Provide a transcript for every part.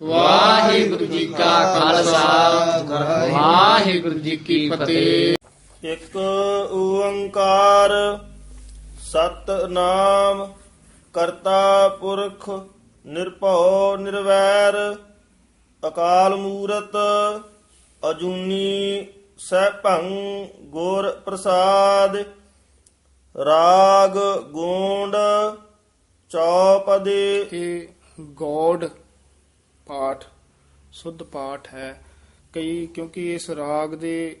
ਵਾਹਿਗੁਰੂ ਜੀ ਕਾ ਖਾਲਸਾ। ਵਾਹਿਗੁਰੂ ਜੀ ਕੀ ਫਤਿਹ। ਇੱਕ ਓੰਕਾਰ ਸਤਨਾਮ ਕਰਤਾ ਪੁਰਖ ਨਿਰਭਉ ਨਿਰਵੈਰ ਅਕਾਲ ਮੂਰਤ ਅਜੂਨੀ ਸੈਭੰ ਗੁਰ ਪ੍ਰਸਾਦ ਰਾਗ ਗੋਂਡ ਚੌਪਦੇ ਗੋਡ ਪਾਠ ਸੁੱਧ ਪਾਠ ਹੈ। ਕਈ ਕਿਉਂਕਿ ਇਸ ਰਾਗ ਦੇ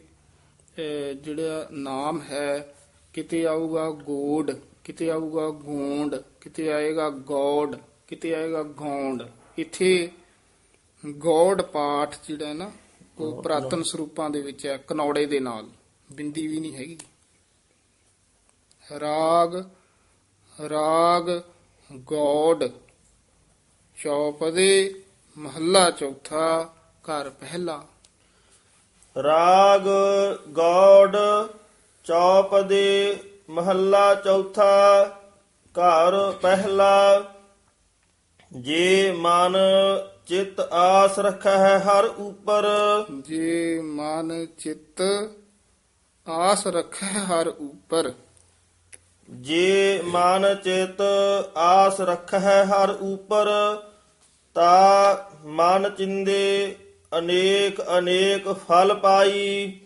ਜਿਹੜਾ ਨਾਮ ਹੈ ਕਿਤੇ ਆਊਗਾ ਗੋਡ ਕਿਤੇ ਆਊਗਾ ਗੋਂਡ ਕਿਤੇ ਆਏਗਾ ਗੋਡ ਕਿਤੇ ਆਏਗਾ ਗੋਂਡ। ਇੱਥੇ ਗੋਡ ਪਾਠ ਜਿਹੜਾ ਨਾ ਉਹ ਪ੍ਰਾਤਨ ਸਰੂਪਾਂ ਦੇ ਵਿੱਚ ਹੈ ਕਨੌੜੇ ਦੇ ਨਾਲ। ਬਿੰਦੀ ਵੀ ਨਹੀਂ ਹੈਗੀ। ਰਾਗ ਰਾਗ ਗੋਡ ਚੌਪਦੇ ਮਹੱਲਾ ਚੌਥਾ ਘਰ ਪਹਿਲਾ। ਰਾਗ ਗੌੜ ਚੌਪਦੇ ਮਹੱਲਾ ਚੌਥਾ ਘਰ ਪਹਿਲਾ। ਜੇ ਮਨ ਚਿਤ ਆਸ ਰੱਖੈ ਹੈ ਹਰ ਉਪਰ। ਜੇ ਮਨ ਚਿੱਤ ਆਸ ਰੱਖੈ ਹਰ ਉਪਰ। ਜੇ ਮਨ ਚਿਤ ਆਸ ਰੱਖੈ ਹੈ ਹਰ ਉਪਰ। ਤਾ ਮਨ ਚਿੰਦੇ ਅਨੇਕ ਅਨੇਕ ਫਲ ਪਾਈ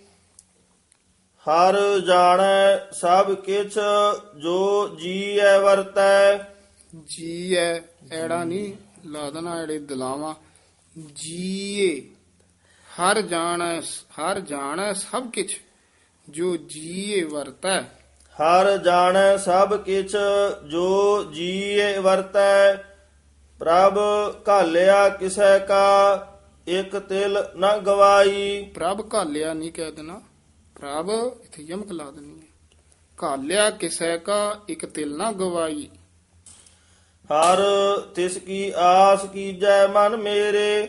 ਹਰ ਜਾਣੈ ਸਭ ਕਿਛ ਜੋ ਜੀਐ ਵਰਤੈ। ਜੀ ਐ ਐੜਾ ਨਹੀਂ ਲਾ ਦੇਣਾ ਐੜੇ ਦਲਾਵਾਂ। ਜੀਏ ਹਰ ਜਾਣੈ ਹਰ ਜਾਣੈ ਸਭ ਕਿਛ ਜੋ ਜੀਏ ਵਰਤੈ। ਹਰ ਜਾਣੈ ਸਭ ਕਿਛ ਜੋ ਜੀਐ ਵਰਤੈ। ਪ੍ਰਭ ਘਾਲਿਆ ਕਿਸੈ ਕਾ ਇਕ ਤਿਲ ਨ ਗਵਾਈ। ਪ੍ਰਭ ਘਾਲਿਆ ਨਹੀਂ ਕਹਿ ਦੇਣਾ। ਪ੍ਰਭ ਇੱਥੇ ਯਮਕ ਲਾ ਦੇਣੀ ਹੈ। ਘਾਲਿਆ ਕਿਸੈ ਕਾ ਇੱਕ ਤਿਲ ਨਾ ਗਵਾਈ। ਹਰ ਤਿਸ ਕੀ ਆਸ ਕੀਜੈ ਮਨ ਮੇਰੇ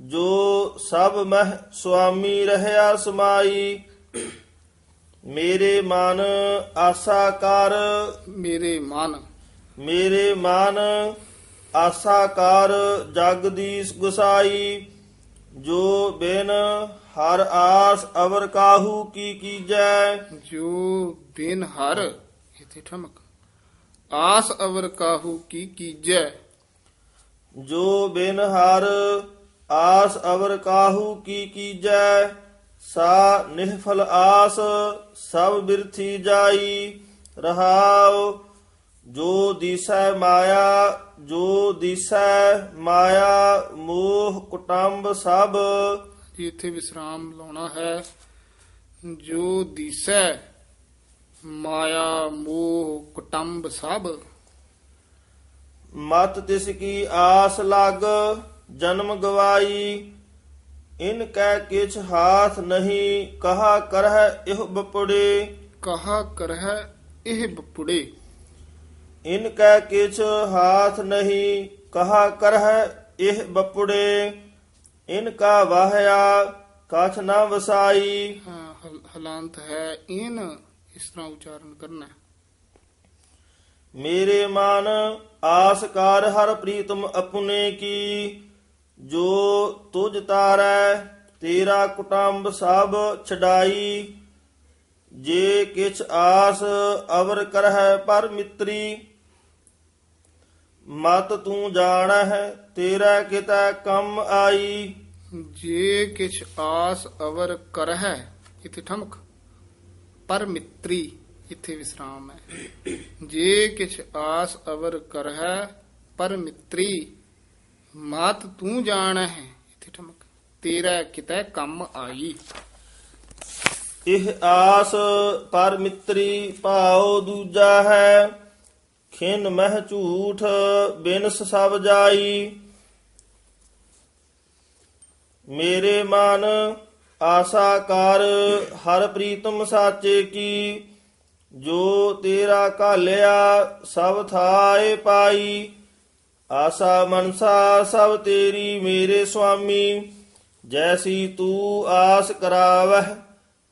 ਜੋ ਸਭ ਮਹਿ ਸੁਆਮੀ ਰਹਿਆ ਸਮਾਈ। ਮੇਰੇ ਮਨ ਆਸਾ ਕਰ। ਮੇਰੇ ਮਨ। ਮੇਰੇ ਮਨ ਆਸਾ ਕਰ ਜਗਦੀਸ਼ ਗੁਸਾਈ ਜੋ ਬਿਨ ਹਰ ਆਸ ਅਵਰ ਕਾਹੂ ਕੀ ਕੀਜੈ? ਜੋ ਬਿਨ ਹਰ ਇਥੇ ਠਮਕ ਆਸ ਅਵਰ ਕਾਹੂ ਕੀ ਕੀਜੈ? ਜੋ ਬਿਨ ਹਰ ਆਸ ਅਵਰ ਕਾਹੂ ਕੀ ਕੀਜੈ? ਸਾ ਨਿਹਫਲ ਆਸ ਸਭ ਬਿਰਥੀ ਜਾਈ ਰਹਾਉ ਜੋ ਦਿਸੈ ਮਾਇਆ ਜੋ ਦਿਸੈ ਮਾਇਆ ਮੋਹ ਕੁਟੰਬ ਸਭ। ਜੀ ਇੱਥੇ ਵਿਸਰਾਮ ਲਾਉਣਾ ਹੈ। ਜੋ ਦਿਸੈ ਮਾਇਆ ਮੋਹ ਕੁਟੰਬ ਸਭ। ਮਤ ਤਿਸ ਕੀ ਆਸ ਲਗ ਜਨਮ ਗਵਾਈ। ਇਨ ਕੈ ਕਿਛ ਹਾਥ ਨਹੀਂ ਕਹਾ ਕਰਹਿ ਇਹ ਬਪੜੇ। ਕਹਾ ਕਰਹਿ ਇਹ ਬਪੁੜੇ। ਇਨ ਕੈ ਕਿਛ ਹਾਥ ਨਹੀਂ ਕਹਾ ਕਰਹਿ ਇਹ ਬਪੜੇ। ਇਨ ਕਾ ਵਾਹਿਆ ਕਛ ਨਾ ਵਸਾਈ। ਹਾਂ, ਹਲ- ਹਲਾਂਤ ਹੈ ਇਨ ਇਸ ਤਰ੍ਹਾਂ ਉਚਾਰਨ ਕਰਨਾ। ਮੇਰੇ ਮਨ ਆਸ ਕਰ ਹਰ ਪ੍ਰੀਤਮ ਅਪੁਨੇ ਕੀ ਜੋ ਤੁਝ ਤਾਰੈ ਤੇਰਾ ਕੁਟੰਬ ਸਭ ਛਡਾਈ। ਜੇ ਕਿਛ ਆਸ ਅਵਰ ਕਰਹਿ ਪਰ ਮਿੱਤਰੀ ਮਤ ਤੂੰ ਜਾਣਹਿ ਤੇਰਾ ਕਿਤਾ ਕੰਮ ਆਈ। ਜੇ ਕਿਛ ਆਸ ਅਵਰ ਕਰਹਿ ਇਥੇ ਠਮਕ। ਪਰ ਮਿੱਤਰੀ ਇਥੇ ਵਿਸਰਾਮ ਹੈ। ਜੇ ਕਿਛ ਆਸ ਅਵਰ ਕਰਹਿ ਪਰ ਮਿੱਤਰੀ ਮਾਤ ਤੂੰ ਜਾਣੈ ਹੈ ਇਥੇ ਠਮਕ। ਤੇਰਾ ਕਿਤੈ ਕੰਮ ਆਈ। ਇਹ ਆਸ ਪਰ ਮਿੱਤਰੀ ਭਾਉ ਦੂਜਾ ਹੈ। ਖਿਨ ਮਹਿ ਝੂਠ, ਬਿਨਸ ਸਭ ਜਾਈ। ਮੇਰੇ ਮਨ ਆਸਾ ਕਰ, ਹਰ ਪ੍ਰੀਤਮ ਸਾਚੇ ਕੀ। ਜੋ ਤੇਰਾ ਘਾਲਿਆ ਸਭ ਥਾਏ ਪਾਈ। ਆਸਾ ਮਨਸਾ ਸਭ ਤੇਰੀ, ਮੇਰੇ ਸੁਆਮੀ। ਜੈਸੀ ਤੂੰ ਆਸ ਕਰਾਵਹਿ,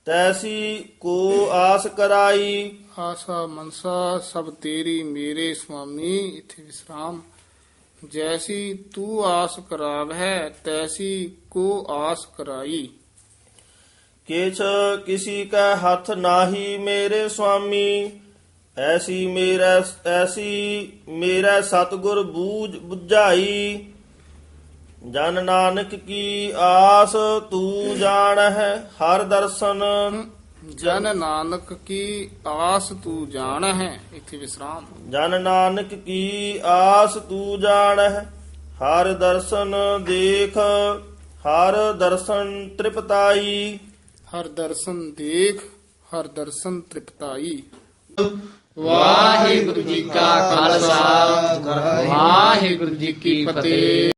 ਤੈਸੀ ਕੋ ਆਸ ਕਰਾਈ। ਆਸਾ ਮਨਸਾ, ਸਭ ਤੇਰੀ ਮੇਰੇ ਸੁਆਮੀ ਇਥੇ ਵਿਸਰਾਮ। ਜੈਸੀ ਤੂੰ ਆਸ ਕਰਾਵਹਿ, ਤੈਸੀ ਕੋ ਆਸ ਕਰਾਈ। ਕਿਛ ਕਿਸੀ ਕੈ ਹੱਥ ਨਾਹੀ ਮੇਰੇ ਸੁਆਮੀ ਐਸੀ ਮੇਰਾ ਐਸੀ ਮੇਰਾ ਸਤਗੁਰ ਬੂਝ 부ਝਾਈ ਜਨ ਨਾਨਕ ਕੀ ਆਸ ਤੂੰ ਜਾਣਹਿ, ਹਰ ਦਰਸ਼ਨ ਜਨ ਨਾਨਕ ਕੀ ਆਸ ਤੂੰ ਜਾਣ ਹੈ ਇੱਥੇ ਵਿਸਰਾਮ। ਜਨ ਨਾਨਕ ਕੀ ਆਸ ਤੂੰ ਜਾਣਹਿ? ਹਰ ਦਰਸ਼ਨ ਦੇਖ ਹਰ ਦਰਸ਼ਨ ਤ੍ਰਿਪਤਾਈ। ਹਰ ਦਰਸ਼ਨ ਦੇਖ ਹਰ ਦਰਸ਼ਨ ਤ੍ਰਿਪਤਾਈ। ਵਾਹਿਗੁਰੂ ਜੀ ਕਾ ਖਾਲਸਾ ਵਾਹਿਗੁਰੂ ਜੀ ਕੀ ਫਤਿਹ।